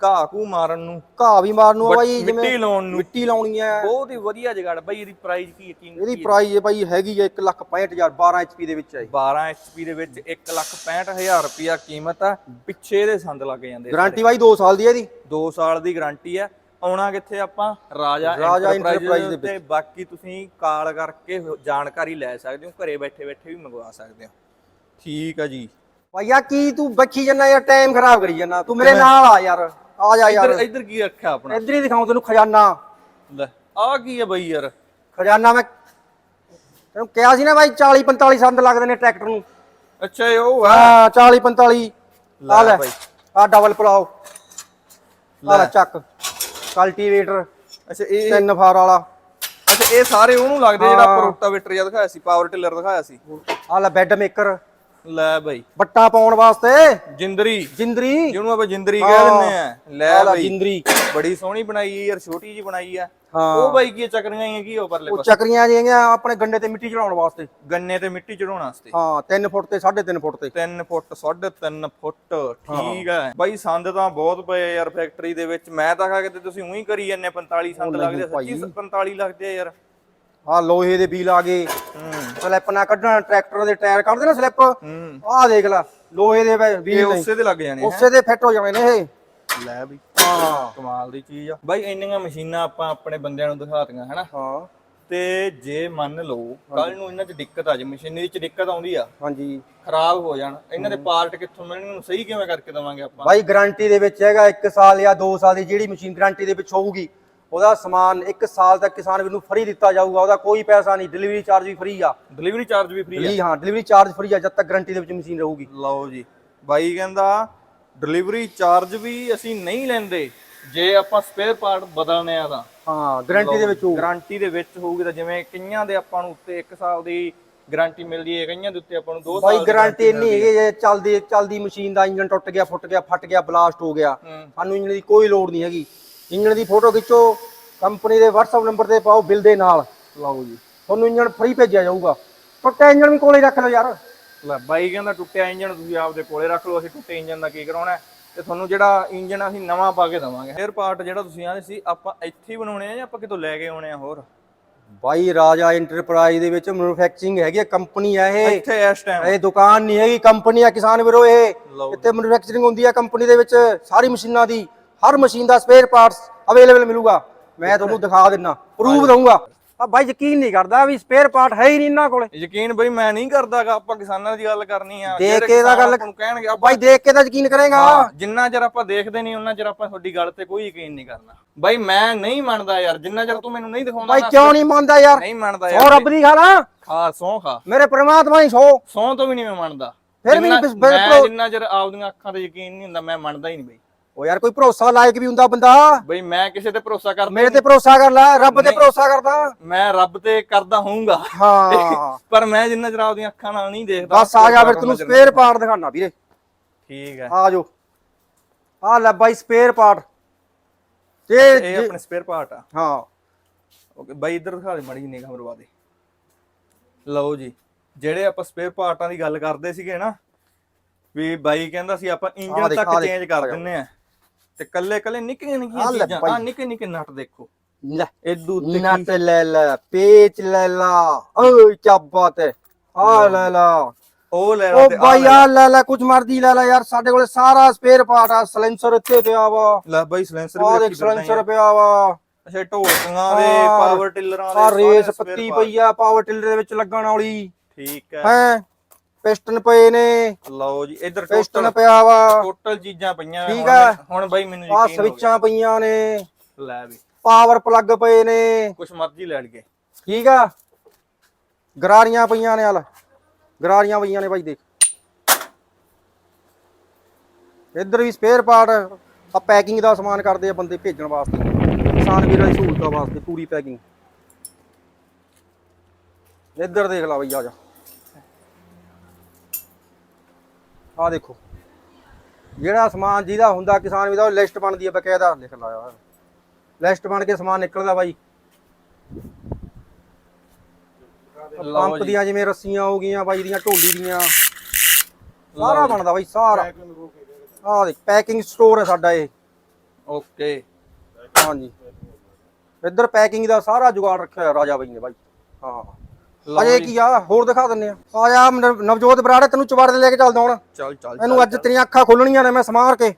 ਘਾਹ ਘੂ ਮਾਰਨ ਨੂੰ ਘਾਹ ਵੀ ਮਾਰਨ ਨੂੰ ਆ ਬਾਈ ਮਿੱਟੀ ਲਾਉਣ ਨੂੰ। ਮਿੱਟੀ ਲਾਉਣੀ ਹੈ ਬਹੁਤ ਹੀ ਵਧੀਆ ਜਗੜ ਬਈ ਇਹਦੀ ਪ੍ਰਾਈਸ ਕੀ ਯਕੀਨ ਇਹਦੀ ਪ੍ਰਾਈਸ ਹੈ ਬਾਈ ਹੈਗੀ ਹੈ 165000 12 HP ਦੇ ਵਿੱਚ ਹੈ 12 ਐਚਪੀ ਦੇ ਵਿੱਚ 165000 ਰੁਪਿਆ ਕੀਮਤ ਆ ਪਿੱਛੇ ਇਹਦੇ ਸੰਦ ਲੱਗ ਜਾਂਦੇ ਗਾਰੰਟੀ ਬਾਈ 2 ਸਾਲ ਦੀ ਹੈ ਇਹਦੀ। 2 ਸਾਲ ਦੀ ਗਾਰੰਟੀ ਹੈ ਆਉਣਾ ਕਿੱਥੇ ਆਪਾਂ? ਰਾਜਾ ਰਾਜਾ ਇੰਟਰਪ੍ਰਾਈਜ਼ ਦੇ ਤੇ ਬਾਕੀ ਤੁਸੀਂ ਕਾਲ ਕਰਕੇ ਹੋ- ਜਾਣਕਾਰੀ ਲੈ ਸਕਦੇ ਹੋ ਘਰੇ ਬੈਠੇ ਬੈਠੇ ਵੀ ਮੰਗਵਾ ਸਕਦੇ ਹੋ। ਠੀਕ ਆ ਜੀ। ਭਾਈਆ ਕੀ ਤੂੰ ਬੱਖੀ ਜੰਨਾ ਯਾਰ ਟਾਈਮ ਖਰਾਬ ਕਰੀ ਜੰਨਾ ਤੂੰ ਮੇਰੇ ਨਾਲ ਆ ਯਾਰ ਆ ਜਾ ਯਾਰ। ਇੱਧਰ ਇੱਧਰ ਕੀ ਰੱਖਿਆ ਆਪਣਾ? ਇੱਧਰ ਹੀ ਦਿਖਾਉਂ ਤੈਨੂੰ ਖਜ਼ਾਨਾ। ਲੈ ਆ ਕੀ ਆ ਬਈ ਯਾਰ? ਖਜ਼ਾਨਾ ਮੈਂ ਤੈਨੂੰ ਕਿਹਾ ਸੀ ਨਾ ਬਾਈ 40 45 ਸੰਦ ਲੱਗਦੇ ਨੇ ਟਰੈਕਟਰ ਨੂੰ। ਅੱਛਾ ਇਹ ਉਹ ਆ। ਹਾਂ 40 45 ਆ ਲੈ ਬਾਈ। ਆ ਡਬਲ ਪਲਾਓ। ਆ ਲੈ ਚੱਕ। ਕਲਟੀਵੇਟਰ ਅੱਛਾ ਇਹ ਤਿੰਨ ਫਾਰ ਵਾਲਾ। ਅੱਛਾ ਇਹ ਸਾਰੇ ਉਹਨੂੰ ਲੱਗਦੇ ਜਿਹੜਾ। ਆਪਾਂ ਰੋਟਾਵੇਟਰ ਜਿਹਾ ਦਿਖਾਇਆ ਸੀ ਪਾਵਰ ਟਿਲਰ ਦਿਖਾਇਆ ਸੀ। ਆ ਲੈ ਬੈੱਡ ਮੇਕਰ ਲੈ ਬਈ। ਬੱਟਾ ਪਾਉਣ ਵਾਸਤੇ? ਜਿੰਦਰੀ। ਜਿੰਦਰੀ? ਜਿਹਨੂੰ ਆਪਾਂ ਜਿੰਦਰੀ ਕਹਿ ਦਿੰਦੇ ਆ। ਲੈ ਬਈ। ਜਿੰਦਰੀ। ਬੜੀ ਸੋਹਣੀ ਬਣਾਈ ਯਾਰ ਛੋਟੀ ਜੀ ਬਣਾਈ ਆ। ਹਾਂ। ਉਹ ਬਾਈ ਕੀ ਚੱਕਰੀਆਂ ਹੀ ਕੀ ਉਹ ਪਰਲੇ ਉਹ ਚੱਕਰੀਆਂ ਜਿਹੀਆਂ ਆਪਣੇ ਗੰਡੇ ਤੇ ਮਿੱਟੀ ਚੜਾਉਣ ਵਾਸਤੇ। ਗੰਨੇ ਤੇ ਮਿੱਟੀ ਚੜਾਉਣ ਵਾਸਤੇ। ਹਾਂ 3 ਫੁੱਟ ਤੇ 3.5 ਫੁੱਟ ਤੇ। 3 ਫੁੱਟ 3.5 ਫੁੱਟ। ਠੀਕ ਹੈ ਬਾਈ ਸੰਦ ਤਾਂ ਬਹੁਤ ਪਏ ਯਾਰ ਫੈਕਟਰੀ ਦੇ ਵਿੱਚ। ਮੈਂ ਤਾਂ ਕਹਾ ਕਿ ਤੁਸੀਂ ਉਹੀ ਕਰੀ ਜਾਂਦੇ 45 ਸੰਦ ਲੱਗਦੇ। ਸੱਚੀ 45 ਲੱਗਦੇ ਯਾਰ। ਆ ਲੋਹੇ ਦੇ ਬੀਲ ਆ ਗਏ। ਸਲਿੱਪ ਨਾ ਕੱਢਣ ਟਰੈਕਟਰ ਦੇ ਟਾਇਰ ਕੱਢਦੇ ਨਾ ਸਲਿੱਪ। ਆਹ ਦੇਖ ਲੈ ਲੋਹੇ ਦੇ ਵੀਲ ਉਸੇ ਦੇ ਲੱਗ ਜਾਣੇ ਉਸੇ ਦੇ ਫਿੱਟ ਹੋ ਜਾਣੇ ਨੇ ਇਹ। ਲੈ ਬਈ ਹਾਂ। ਕਮਾਲ ਦੀ ਚੀਜ਼ ਆ। ਬਾਈ ਇੰਨੀਆਂ ਮਸ਼ੀਨਾਂ ਆਪਾਂ ਆਪਣੇ ਬੰਦਿਆਂ ਨੂੰ ਦਿਖਾਤੀਆਂ ਹਨਾ? ਹਾਂ। ਤੇ ਜੇ ਮੰਨ ਲਓ ਕੱਲ ਨੂੰ ਇਹਨਾਂ 'ਚ ਦਿੱਕਤ ਆ ਜੇ ਮਸ਼ੀਨਰੀ 'ਚ ਦਿੱਕਤ ਆਉਂਦੀ ਆ ਹਾਂਜੀ। ਖਰਾਬ ਹੋ ਜਾਣ ਇਹਨਾਂ ਦੇ ਪਾਰਟ ਕਿੱਥੋਂ ਮਿਲਣਗੇ ਨੂੰ ਸਹੀ ਕਿਵੇਂ ਕਰਕੇ ਦਵਾਂਗੇ ਆਪਾਂ? ਬਾਈ ਗਾਰੰਟੀ ਦੇ ਵਿੱਚ ਹੈਗਾ 1 ਸਾਲ ਜਾਂ 2 ਸਾਲ ਦੀ ਜਿਹੜੀ ਮਸ਼ੀਨ ਗਾਰੰਟੀ ਦੇ ਵਿੱਚ ਹੋਊਗੀ ਉਹਦਾ ਸਮਾਨ 1 ਸਾਲ ਤੱਕ ਕਿਸਾਨ ਵੀਰ ਨੂੰ ਫ੍ਰੀ ਦਿੱਤਾ ਜਾਊਗਾ ਉਹਦਾ ਕੋਈ ਪੈਸਾ ਨਹੀਂ ਡਿਲੀਵਰੀ ਚਾਰਜ ਵੀ ਫ੍ਰੀ ਆ। ਡਿਲੀਵਰੀ ਚਾਰਜ ਵੀ ਫ੍ਰੀ ਆ। ਡਿਲੀ ਹਾਂ ਡਿਲੀਵਰੀ ਚਾਰਜ ਫ੍ਰੀ ਆ ਜਦ ਤੱਕ ਗਾਰੰਟੀ ਦੇ ਵਿੱਚ ਮਸ਼ੀਨ ਰਹੂਗੀ। ਲਓ ਜੀ ਬਾਈ ਕਹਿੰਦਾ ਡਿਲੀਵਰੀ ਚਾਰਜ ਵੀ ਅਸੀਂ ਨਹੀਂ ਲੈਂਦੇ ਜੇ ਆਪਾਂ ਸਪੇਅਰ ਪਾਰਟ ਬਦਲਨੇ ਆ ਤਾਂ। ਹਾਂ ਗਾਰੰਟੀ ਦੇ ਵਿੱਚ ਹੋਊ। ਗਾਰੰਟੀ ਦੇ ਵਿੱਚ ਹੋਊਗੀ ਤਾਂ ਜਿਵੇਂ ਕਈਆਂ ਦੇ ਆਪਾਂ ਨੂੰ ਉੱਤੇ 1 ਸਾਲ ਦੀ ਗਾਰੰਟੀ ਮਿਲਦੀ ਹੈ ਕਈਆਂ ਦੇ ਉੱਤੇ ਆਪਾਂ ਨੂੰ 2 ਸਾਲ ਬਾਈ ਦੀ ਗਾਰੰਟੀ ਇੰਨੀ ਹੈਗੀ ਜੇ ਚੱਲਦੀ ਚੱਲਦੀ ਮਸ਼ੀਨ ਦਾ ਇੰਜਨ ਟੁੱਟ ਗਿਆ ਫੁੱਟ ਗਿਆ ਫਟ ਗਿਆ ਬਲਾਸਟ ਹੋ ਗਿਆ। ਹੂੰ। ਸਾਨੂੰ ਇੰਜਨ ਦੀ ਕੋਈ ਲੋੜ ਨਹੀਂ ਹੈਗੀ। ਇੰਜਨ ਦੀ ਫੋਟੋ ਖਿੱਚੋ ਕੰਪਨੀ ਦੇ WhatsApp ਨੰਬਰ ਤੇ ਪਾਓ ਬਿੱਲ ਦੇ ਨਾਲ। ਲਓ ਜੀ। ਤੁਹਾਨੂੰ ਇੰਜਨ ਫ੍ਰੀ ਭੇਜਿਆ ਜਾਊਗਾ। ਟੁੱਟਿਆ ਇੰਜਨ ਵੀ ਕੋਲੇ ਹੀ ਰੱਖ ਲਓ ਯਾਰ। ਲੈ ਬਾਈ ਕਹਿੰਦਾ ਟੁੱਟਿਆ ਇੰਜਨ ਤੁਸੀਂ ਆਪਦੇ ਕੋਲੇ ਰੱਖ ਲਓ ਅਸੀਂ ਟੁੱਟੇ ਇੰਜਨ ਦਾ ਕੀ ਕਰਾਉਣਾ? ਤੇ ਤੁਹਾਨੂੰ ਜਿਹੜਾ ਇੰਜਨ ਅਸੀਂ ਨਵਾਂ ਪਾ ਕੇ ਦਵਾਂਗੇ। ਫੇਰ ਪਾਰਟ ਜਿਹੜਾ ਤੁਸੀਂ ਆਦੇ ਸੀ ਆਪਾਂ ਇੱਥੇ ਹੀ ਬਣਾਉਣੇ ਆ ਜਾਂ ਆਪਾਂ ਕਿਤੋਂ ਲੈ ਕੇ ਆਉਣੇ ਆ ਹੋਰ? ਬਾਈ ਰਾਜਾ ਇੰਟਰਪ੍ਰਾਈਜ਼ ਦੇ ਵਿੱਚ ਮੈਨੂਫੈਕਚਰਿੰਗ ਹੈਗੀ ਹੈ ਕੰਪਨੀ ਹੈ ਇਹ। ਇੱਥੇ ਇਸ ਟਾਈਮ ਇਹ ਦੁਕਾਨ ਨਹੀਂ ਹੈਗੀ ਕੰਪਨੀ ਆ ਕਿਸਾਨ ਵੀਰੋ ਇਹ। ਇੱਥੇ ਮੈਨੂਫੈਕਚਰਿੰਗ ਹੁੰਦੀ ਹੈ ਕੰਪਨੀ ਦੇ ਵਿੱਚ ਸਾਰੀ ਮਸ਼ੀਨਾਂ ਦੀ। ਹਰ ਮਸ਼ੀਨ ਦਾ ਸਪੇਅਰ ਪਾਰਟਸ ਅਵੇਲੇਬਲ ਮਿਲੂਗਾ। ਮੈਂ ਤੁਹਾਨੂੰ ਦਿਖਾ ਦਿੰਨਾ ਪ੍ਰੂਫ ਦਊਂਗਾ। ਆ ਬਾਈ ਯਕੀਨ ਨਹੀਂ ਕਰਦਾ ਵੀ ਸਪੇਅਰ ਪਾਰਟ ਹੈ ਹੀ ਨਹੀਂ ਇਹਨਾਂ ਕੋਲੇ। ਯਕੀਨ ਬਈ ਮੈਂ ਨਹੀਂ ਕਰਦਾਗਾ ਆਪਾਂ ਕਿਸਾਨਾਂ ਦੀ ਗੱਲ ਕਰਨੀ ਆ। ਦੇਖ ਕੇ ਕਿਸਾਨ ਗੱਲ- ਨੂੰ ਕਹਿਣਗੇ ਬਾਈ ਦੇਖ ਕੇ ਤਾਂ ਯਕੀਨ ਕਰੇਗਾ। ਜਿੰਨਾ ਚਿਰ ਆਪਾਂ ਦੇਖਦੇ ਨਹੀਂ ਉਹਨਾਂ ਚਿਰ ਆਪਾਂ ਤੁਹਾਡੀ ਗੱਲ ਤੇ ਕੋਈ ਯਕੀਨ ਨਹੀਂ ਕਰਨਾ। ਬਾਈ ਮੈਂ ਨਹੀਂ ਮੰਨਦਾ ਯਾਰ ਜਿੰਨਾ ਚਿਰ ਤੂੰ ਮੈਨੂੰ ਨਹੀਂ ਦਿਖਾਉਂਦਾ ਬਾਈ ਕਿਉਂ ਨਹੀਂ ਮੰਨਦਾ ਯਾਰ? ਨਹੀਂ ਮੰਨਦਾ ਸੌ ਯਾਰ ਰੱਬ ਦੀ ਖਾਲਾ ਖਾ ਸੌ ਖਾ। ਮੇਰੇ ਪ੍ਰਮਾਤਮਾ ਹੀ ਸੌ। ਸੌ ਤੋਂ ਵੀ ਨਹੀਂ ਮੈਂ ਮੰਨਦਾ। ਫਿਰ ਵੀ ਜਿੰਨਾ ਚਿਰ ਆਪਦੀਆਂ ਅੱਖਾਂ ਤੇ ਯਕੀਨ ਨਹੀਂ ਹੁੰਦਾ ਮੈਂ ਮੰਨਦਾ ਹੀ ਨਹੀਂ ਬਈ। ਉਹ ਯਾਰ ਕੋਈ ਭਰੋਸਾ ਲਾਇਕ ਵੀ ਹੁੰਦਾ ਬੰਦਾ। ਬਈ ਮੈਂ ਕਿਸੇ ਤੇ ਭਰੋਸਾ ਕਰਦਾ ਮੇਰੇ ਤੇ ਭਰੋਸਾ ਕਰ ਲੈ ਰੱਬ ਤੇ ਭਰੋਸਾ ਕਰਦਾ। ਮੈਂ ਰੱਬ ਤੇ ਕਰਦਾ ਹੋਊਂਗਾ। ਹਾਂ। ਪਰ ਮੈਂ ਜਿੰਨਾ ਚਿਰ ਆਪਦੀਆਂ ਅੱਖਾਂ ਨਾਲ ਨਹੀਂ ਦੇਖਦਾ ਬਸ ਆ ਜਾ ਫਿਰ ਤੈਨੂੰ ਸਪੇਅਰ ਪਾਰਟ ਦਿਖਾਣਾ ਵੀਰੇ। ਠੀਕ ਹੈ। ਆ ਜਾਓ। ਆ ਲੈ ਬਾਈ ਸਪੇਅਰ ਪਾਰਟ ਤੇ ਇਹ ਆਪਣੇ ਸਪੇਅਰ ਪਾਰਟ ਆ। ਹਾਂ। ਓਕੇ ਬਾਈ ਇੱਧਰ ਦਿਖਾ ਦੇ ਮੜੀ ਨਿਗਾਹ ਮਰਵਾ ਦੇ। ਲਓ ਜੀ ਜਿਹੜੇ ਆਪਾਂ ਸਪੇਅਰ ਪਾਰਟਾਂ ਦੀ ਗੱਲ ਕਰਦੇ ਸੀਗੇ ਨਾ ਵੀ ਬਾਈ ਕਹਿੰਦਾ ਸੀ ਆਪਾਂ ਆਹ ਇੰਜਨ ਦੇਖ, ਤੱਕ ਆਹ ਦੇਖ, ਚੇਂਜ ਕਰ ਦਿੰਨੇ ਆ ਤੇ ਕੱਲੇ ਕੱਲੇ ਨਿੱਕੀਆਂ ਨਿੱਕੀਆਂ ਚੀਜ਼ਾਂ। ਆ ਨਿੱਕੇ ਨਿੱਕੇ ਨਟ ਦੇਖੋ। ਲੈ ਇਦੂ ਨਟ ਲੈ ਲੈ ਪੇਚ ਲੈ ਲਾ ਓਏ ਕੀ ਬਾਤ ਹੈ ਆ ਲੈ ਲਾ। ਉਹ ਲੈ ਲਾ ਉਹ ਤੇ ਆਹ ਬਾਈ ਆ ਲੈ। ਲੈ ਕੁਝ ਮਰਦੀ ਲੈ ਲੈ ਯਾਰ ਸਾਡੇ ਕੋਲੇ ਸਾਰਾ ਸਪੇਅਰ ਪਾਰਟ ਆ ਸਲੈਂਸਰ ਇੱਥੇ ਪਿਆ ਵਾ। ਲੈ ਬਾਈ ਸਲੈਂਸਰ ਵੀ ਰੱਖੀ ਸਲੈਂਸਰ ਪਿਆ ਵਾ। ਅੱਛਾ ਢੋਲਕਾਂ ਦੇ ਪਾਵਰ ਟਿਲਰਾਂ ਦੇ ਆ ਰੇਸ ਪੱਤੀ। ਪਈ ਆ ਪਾਵਰ ਟਿਲਰ ਦੇ ਵਿੱਚ ਲੱਗਣ ਵਾਲੀ। ਠੀਕ ਹੈ। ਹੈ? ਪਿਸਟਨ ਪਏ ਨੇ। ਲਓ ਜੀ ਇੱਧਰ ਪਿਸਟਨ ਪਿਆ ਵਾ। ਟੋਟਲ ਚੀਜ਼ਾਂ ਪਈਆਂ ਠੀਕ ਹੈ। ਹੁਣ ਬਾਈ ਮੈਨੂੰ ਆ ਯਕੀਨ ਸਵਿੱਚਾਂ ਪਈਆਂ ਨੇ। ਲੈ ਵੀ। ਪਾਵਰ ਪਲੱਗ ਪਏ ਨੇ। ਕੁਛ ਮਰਜ਼ੀ ਲੈ ਲਈਏ। ਠੀਕ ਆ। ਗਰਾਰੀਆਂ ਪਈਆਂ ਨੇ ਹਲ। ਗਰਾਰੀਆਂ ਪਈਆਂ ਨੇ ਬਾਈ ਦੇਖ। ਇੱਧਰ ਵੀ ਸਪੇਅਰ ਪਾਰਟ ਆ ਪੈਕਿੰਗ ਦਾ ਸਮਾਨ ਕਰਦੇ ਆ ਬੰਦੇ ਭੇਜਣ ਵਾਸਤੇ। ਕਿਸਾਨ ਵੀਰਾਂ ਦੀ ਸਹੂਲਤਾਂ ਵਾਸਤੇ ਪੂਰੀ ਪੈਕਿੰਗ ਇੱਧਰ ਦੇਖ ਲਾ ਬਈ ਆ ਜਾ। ਆ ਦੇਖੋ। ਜਿਹੜਾ ਸਮਾਨ ਜਿਹਦਾ ਹੁੰਦਾ ਕਿਸਾਨ ਵੀਰ ਦਾ ਉਹ ਲਿਸਟ ਬਣਦੀ ਹੈ ਬਕਾਇਦਾ। ਲਿਖ ਲਾਇਆ ਲਿਸਟ ਬਣ ਕੇ ਸਮਾਨ ਨਿਕਲਦਾ ਬਾਈ। ਪੰਪ ਦੀਆਂ ਜਿਵੇਂ ਰੱਸੀਆਂ ਹੋ ਗਈਆਂ ਬਾਈ ਦੀਆਂ ਢੋਲੀ ਦੀਆਂ। ਸਾਰਾ ਬਣਦਾ ਬਾਈ ਸਾਰਾ। ਆਹ ਦੇਖ ਪੈਕਿੰਗ ਸਟੋਰ ਹੈ ਸਾਡਾ ਇਹ। ਓਕੇ। ਹਾਂਜੀ। ਇੱਧਰ ਪੈਕਿੰਗ ਦਾ ਸਾਰਾ ਜੁਗਾੜ ਰੱਖਿਆ ਰਾਜਾ ਬਾਈ ਨੇ ਬਾਈ। ਹਾਂ। ਅਜੇ। ਕੀ ਆ ਹੋਰ ਦਿਖਾ ਦਿੰਨੇ ਆ। ਆ ਜਾ ਨਵ- ਨਵਜੋਤ ਬਰਾੜੇ ਤੈਨੂੰ ਚਵਾੜੇ ਤੇ ਲੈ ਕੇ ਚੱਲਦਾ ਹੁਣ। ਚੱਲ ਚੱਲ ਇਹਨੂੰ ਅੱਜ ਤੇਰੀਆਂ ਅੱਖਾਂ ਖੋਲਣੀਆਂ ਨੇ ਮੈਂ ਸਮਾਰ ਕੇ।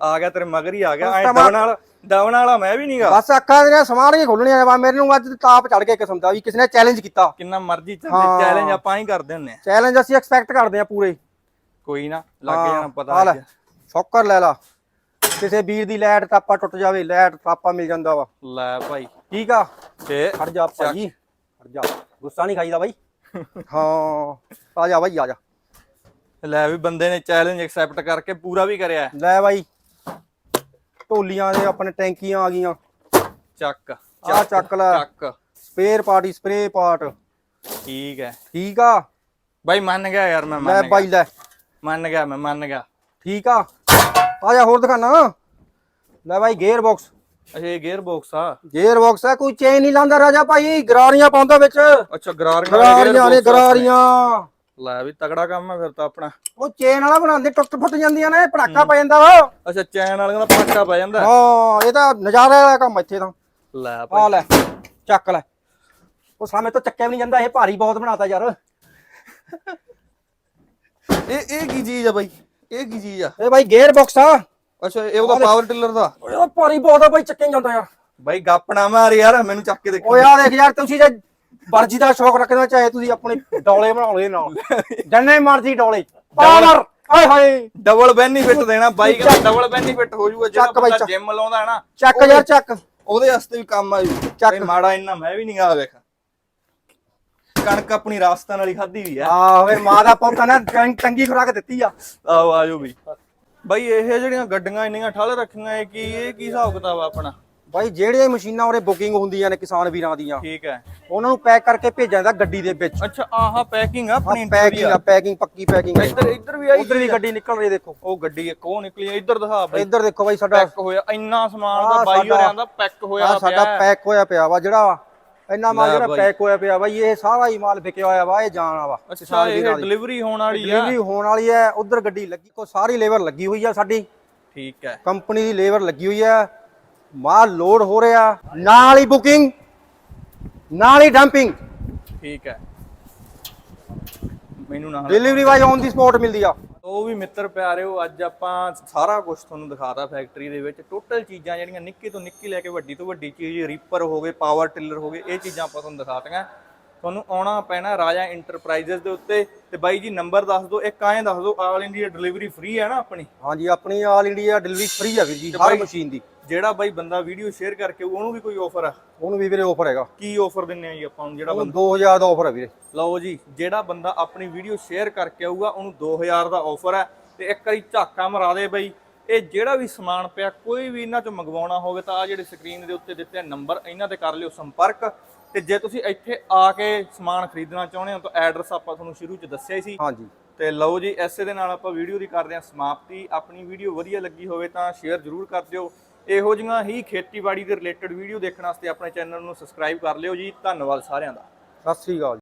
ਆ ਗਿਆ ਤੇਰੇ ਮਗਰ ਹੀ ਆ ਗਿਆ। ਐ ਦਵਣ ਵਾਲਾ ਦਵਣ ਵਾਲਾ ਮੈਂ ਵੀ ਨਹੀਂਗਾ ਬਸ ਅੱਖਾਂ ਤੇਰੀਆਂ ਸਮਾਰ ਕੇ ਖੋਲਣੀਆਂ ਨੇ ਬਾ ਮੈਨੂੰ ਅੱਜ ਤਾਪ ਚੜ ਗਿਆ ਕਿਸਮ ਦਾ ਵੀ ਕਿਸੇ ਨੇ ਚੈਲੰਜ ਕੀਤਾ। ਕਿੰਨਾ ਮਰਜ਼ੀ ਹਾਂ। ਚੈਲੰਜ ਆਪਾਂ ਹੀ ਕਰਦੇ ਹੁੰਨੇ ਆ। ਚੈਲੰਜ ਅਸੀਂ ਐਕਸਪੈਕਟ ਕਰਦੇ ਆ ਪੂਰੇ। ਕੋਈ ਨਾ ਲੱਗ ਜਾਣਾ ਪਤਾ ਲੈ। ਅੱਜ। ਸ਼ੌਕਰ ਲੈ ਲਾ। ਕਿਸੇ ਵੀਰ ਦੀ ਲਾਈਟ ਤਾਪਾ ਟੁੱਟ ਜਾਵੇ ਲਾਈਟ ਤਾਪਾ ਮਿਲ ਜਾਂਦਾ ਵਾ। ਲੈ ਭਾਈ। ਠੀਕ ਆ? ਤੇ ਖੜ ਜਾ ਭਾਈ ਖੜ ਜਾ। ਗੁੱਸਾ ਨਹੀਂ ਖਾਈਦਾ ਬਾਈ। ਹਾਂ ਆ ਜਾ ਬਾਈ ਆ ਜਾ। ਲੈ ਵੀ ਬੰਦੇ ਨੇ ਚੈਲੰਜ ਐਕਸੈਪਟ ਕਰਕੇ ਪੂਰਾ ਵੀ ਕਰਿਆ। ਲੈ ਬਾਈ ਢੋਲੀਆਂ ਦੇ ਆਪਣੇ ਟੈਂਕੀਆਂ ਆ ਗਈਆਂ। ਚੱਕ ਆ ਚੱਕ ਲੈ। ਚੱਕ। Spare party spray part. ਠੀਕ ਹੈ। ਠੀਕ ਆ? ਬਾਈ ਮੰਨ ਗਿਆ ਯਾਰ ਮੈਂ ਲੈ ਮੰਨ ਗਿਆ। ਬਾਈ ਲੈ। ਮੰਨ ਗਿਆ ਮੈਂ ਮੰਨ ਗਿਆ। ਠੀਕ ਆ? ਆ ਜਾ ਹੋਰ ਦਿਖਾਣਾ ਲੈ ਬਾਈ ਗੇਅਰ ਬਾਕਸ ਅੱਛਾ ਇਹ ਗੇਅਰ ਬਾਕਸ ਆ ਗੇਅਰ ਬਾਕਸ ਹੈ ਕੋਈ ਚੇਨ ਨਹੀਂ ਲਾਉਂਦਾ ਰਾਜਾ ਭਾਈ ਗਰਾਰੀਆਂ ਪਾਉਂਦਾ ਵਿੱਚ। ਅੱਛਾ ਗਰਾਰੀਆਂ ਗਰਾਰੀਆਂ ਨੇ ਗਰਾਰੀਆਂ। ਲੈ ਵੀ ਤਗੜਾ ਕੰਮ ਹੈ ਫਿਰ ਤਾਂ ਆਪਣਾ। ਉਹ ਚੇਨ ਵਾਲਾ ਬਣਾਉਂਦੇ ਟੁੱਟ ਫੁੱਟ ਜਾਂਦੀਆਂ ਨੇ ਪੜਾਕਾ ਪੈ ਜਾਂਦਾ ਵਾ। ਅੱਛਾ ਚੈਨ ਵਾਲਿਆਂ ਦਾ ਪਟਾਕਾ ਪੈ ਜਾਂਦਾ। ਹਾਂ ਇਹ ਤਾਂ ਨਜ਼ਾਰਾ ਵਾਲਾ ਕੰਮ ਇੱਥੇ ਤਾਂ। ਲੈ ਆ ਲੈ ਚੱਕ ਲੈ। ਉਹ ਸਾਹਮਣੇ ਤੋਂ ਚੱਕਿਆ ਵੀ ਨਹੀਂ ਜਾਂਦਾ ਇਹ ਭਾਰੀ ਬਹੁਤ ਬਣਾਤਾ ਯਾਰ। ਇਹ ਇਹ ਕੀ ਚੀਜ਼ ਆ ਬਾਈ? ਇਹ ਕੀ ਚੀਜ਼ ਆ? ਇਹ ਬਾਈ ਗੇਅਰ ਬਾਕਸ ਆ। ਅੱਛਾ ਇਹ ਉਹਦਾ ਪਾਵਰ ਟਿਲਰ ਦਾ? ਓਏ ਉਹ ਭਾਰੀ ਬਹੁਤ ਆ ਬਾਈ ਚੱਕੇ ਜਾਂਦਾ ਯਾਰ। ਬਾਈ ਗੱਪ ਨਾ ਮਾਰ ਯਾਰ ਮੈਨੂੰ ਚੱਕ ਕੇ ਦੇਖੋ। ਓਏ ਆ ਦੇਖ ਯਾਰ ਤੁਸੀਂ ਜੇ ਮਰਜ਼ੀ ਦਾ ਸ਼ੌਕ ਰੱਖਣਾ ਚਾਹੇ ਤੁਸੀਂ ਆਪਣੇ ਡੋਲੇ ਬਣਾਉਣੇ ਨਾਲ। ਜੰਨੇ ਮਰਜ਼ੀ ਡੋਲੇ। ਪਾਵਰ ਹਾਏ। ਹਾਏ ਡਬਲ ਬੈਨੀਫਿਟ ਦੇਣਾ ਬਾਈ ਕਹਿੰਦਾ ਡਬਲ ਬੈਨੀਫਿਟ ਹੋ ਜਾਊਗਾ ਜਿਹੜਾ ਬੰਦਾ। ਜਿਮ ਲਾਉਂਦਾ ਹੈ ਨਾ ਚੱਕ ਯਾਰ ਚੱਕ। ਉਹਦੇ ਵਾਸਤੇ ਵੀ ਕੰਮ ਆ ਚੱਕ। ਚੱਕ ਮਾੜਾ ਇੰਨਾ ਮੈਂ ਵੀ ਨਹੀਂ ਗਾ ਵੇਖ। ਕਣਕ ਆਪਣੀ ਰਾਜਸਥਾਨ ਵਾਲੀ ਖਾਧੀ ਵੀ ਆ। ਆ ਫਿਰ ਮਾਂ ਦਾ ਪੁੱਤ ਨੇ ਟੰਗੀ ਖੁਰਾਕ ਦਿੱਤੀ ਆ। ਆਓ ਆਜੋ ਵੀ ਬਾਈ ਇਹ ਜਿਹੜੀਆਂ ਗੱਡੀਆਂ ਇੰਨੀਆਂ ਠੱਲ ਰੱਖੀਆਂ ਇਹ ਕੀ ਇਹ ਕੀ ਹਿਸਾਬ ਕਿਤਾਬ ਆ ਆਪਣਾ? ਬਾਈ ਜਿਹੜੀਆਂ ਮਸ਼ੀਨਾਂ ਉਰੇ ਬੁਕਿੰਗ ਹੁੰਦੀਆਂ ਨੇ ਕਿਸਾਨ ਵੀਰਾਂ ਦੀਆਂ ਠੀਕ ਹੈ। ਉਹਨਾਂ ਨੂੰ ਪੈਕ ਕਰਕੇ ਭੇਜਿਆ ਜਾਂਦਾ ਗੱਡੀ ਦੇ ਵਿੱਚ। ਅੱਛਾ ਆਹਾ ਪੈਕਿੰਗ ਆ ਆਪਣੀ ਪੈਕਿੰਗ ਆ ਪੈਕਿੰਗ ਪੱਕੀ ਪੈਕਿੰਗ ਇੱਧਰ ਇੱਧਰ ਵੀ ਆਈ ਉਧਰ ਦੀ ਗੱਡੀ ਨਿਕਲ ਰਹੀ ਦੇਖੋ। ਉਹ ਗੱਡੀ ਇੱਕ ਉਹ ਨਿਕਲੀ ਆ, ਇੱਧਰ ਦਿਖਾ ਬਾਈ। ਇੱਧਰ ਦੇਖੋ ਬਾਈ ਸਾਡਾ ਪੈਕ ਹੋਇਆ ਇੰਨਾ ਸਮਾਨ ਆਹ ਦਾ ਬਾਈ ਹੋਰਿਆਂ ਦਾ ਪੈਕ ਹੋਇਆ ਆ ਸਾਡਾ ਪਿਆ। ਪੈਕ ਹੋਇਆ ਪਿਆ ਵਾ ਜਿਹੜਾ ਇੰਨਾ ਮਾਲ ਜਿਹੜਾ। ਪੈਕ ਹੋਇਆ ਪਿਆ ਬਾਈ ਇਹ ਸਾਰਾ ਹੀ ਮਾਲ ਵਿਕਿਆ ਹੋਇਆ ਵਾ ਇਹ ਜਾਣਾ ਵਾ ਅੱਛਾ ਇਹ ਡਿਲੀਵਰੀ ਹੋਣ ਵਾਲੀ ਆ। ਡਿਲੀਵਰੀ ਹੋਣ ਵਾਲੀ ਹੈ ਉਧਰ ਗੱਡੀ ਲੱਗੀ ਕੋ ਸਾਰੀ ਲੇਬਰ ਲੱਗੀ ਹੋਈ ਆ ਸਾਡੀ। ਠੀਕ ਹੈ। ਕੰਪਨੀ ਦੀ ਲੇਬਰ ਲੱਗੀ ਹੋਈ ਹੈ ਮਾਲ ਲੋਡ ਹੋ ਰਿਹਾ। ਨਾਲ ਹੀ ਬੁਕਿੰਗ ਨਾਲ ਹੀ ਡੰਪਿੰਗ ਠੀਕ ਹੈ। ਮੈਨੂੰ ਨਾ ਡਿਲੀਵਰੀ ਵਾਈ ਔਨ ਦੀ ਸਪੌਟ ਮਿਲਦੀ ਆ। ਉਹ ਵੀ ਮਿੱਤਰ ਪਿਆਰਿਓ ਅੱਜ ਆਪਾਂ ਸਾਰਾ ਕੁਝ ਤੁਹਾਨੂੰ ਦਿਖਾਤਾ ਫੈਕਟਰੀ ਦੇ ਵਿੱਚ। ਟੋਟਲ ਚੀਜ਼ਾਂ ਜਿਹੜੀਆਂ ਨਿੱਕੀ ਤੋਂ ਨਿੱਕੀ ਲੈ ਕੇ ਵੱਡੀ ਤੋਂ ਵੱਡੀ ਚੀਜ਼ ਰੀਪਰ ਹੋ ਗਏ ਪਾਵਰ ਟਿਲਰ ਹੋ ਗਏ ਇਹ ਚੀਜ਼ਾਂ ਆਪਾਂ ਤੁਹਾਨੂੰ ਦਿਖਾਤੀਆਂ। ਤੁਹਾਨੂੰ ਆਉਣਾ ਪੈਣਾ ਰਾਜਾ ਇੰਟਰਪ੍ਰਾਈਜ਼ਸ ਦੇ ਉੱਤੇ। ਤੇ ਬਾਈ ਜੀ ਨੰਬਰ ਦੱਸ ਦਿਓ ਇੱਕ ਐਂ ਦੱਸ ਦਿਓ ਆਲ ਇੰਡੀਆ ਡਿਲੀਵਰੀ ਫ੍ਰੀ ਹੈ ਨਾ ਆਪਣੀ? ਹਾਂਜੀ ਆਪਣੀ ਆਲ ਇੰਡੀਆ ਡਿਲੀਵਰੀ ਫ੍ਰੀ ਆ ਵੀਰ ਜੀ ਹਰ ਮਸ਼ੀਨ ਦੀ। ਜਿਹੜਾ ਬਾਈ ਬੰਦਾ ਵੀਡੀਓ ਸ਼ੇਅਰ ਕਰਕੇ ਉਹਨੂੰ ਵੀ ਕੋਈ ਆਫਰ ਆ? ਉਹਨੂੰ ਵੀ ਵੀਰੇ ਆਫਰ ਹੈਗਾ। ਕੀ ਆਫਰ ਦਿੰਨੇ ਆ ਜੀ ਆਪਾਂ ਨੂੰ ਜਿਹੜਾ ਬੰਦਾ? 2000 ਦਾ ਆਫਰ ਹੈ ਵੀਰੇ। ਲਓ ਜੀ ਜਿਹੜਾ ਬੰਦਾ ਆਪਣੀ ਵੀਡੀਓ ਸ਼ੇਅਰ ਕਰਕੇ ਆਊਗਾ ਉਹਨੂੰ 2000 ਦਾ ਆਫਰ ਹੈ ਤੇ ਇੱਕ ਵਾਰੀ ਝਾਕਾ ਮਰਾ ਦੇ ਬਈ। ਇਹ ਜਿਹੜਾ ਵੀ ਸਮਾਨ ਪਿਆ ਕੋਈ ਵੀ ਇਹਨਾਂ ਚੋਂ ਮੰਗਵਾਉਣਾ ਹੋਵੇ ਤਾਂ ਆ ਜਿਹੜੇ ਸਕਰੀਨ ਦੇ ਉੱਤੇ ਦਿੱਤੇ ਨੰਬਰ ਇਹਨਾਂ ਤੇ ਕਰ ਲਿਓ ਸੰਪਰਕ। ਤੇ ਜੇ ਤੁਸੀਂ ਇੱਥੇ ਆ ਕੇ ਸਮਾਨ ਖਰੀਦਣਾ ਚਾਹੁੰਦੇ ਹੋ ਤਾਂ ਐਡਰੈਸ ਆਪਾਂ ਤੁਹਾਨੂੰ ਸ਼ੁਰੂ 'ਚ ਦੱਸਿਆ ਸੀ। ਹਾਂਜੀ। ਤੇ ਲਓ ਜੀ ਐਸੇ ਦੇ ਨਾਲ ਆਪਾਂ ਵੀਡੀਓ ਦੀ ਕਰਦੇ ਹਾਂ ਸਮਾਪਤੀ। ਆਪਣੀ ਵੀਡੀਓ ਵਧੀਆ ਲੱਗੀ ਹੋਵੇ ਤਾਂ ਸ਼ੇਅਰ ਜ਼ਰੂਰ ਕਰ ਦਿਓ। ਇਹੋ ਜਿਹੀਆਂ ਹੀ ਖੇਤੀਬਾੜੀ ਦੇ ਰਿਲੇਟਡ ਵੀਡੀਓ ਦੇਖਣ ਵਾਸਤੇ ਆਪਣੇ ਚੈਨਲ ਨੂੰ ਸਬਸਕ੍ਰਾਈਬ ਕਰ ਲਿਓ ਜੀ। ਧੰਨਵਾਦ ਸਾਰਿਆਂ ਦਾ। ਸਤਿ ਸ੍ਰੀ ਅਕਾਲ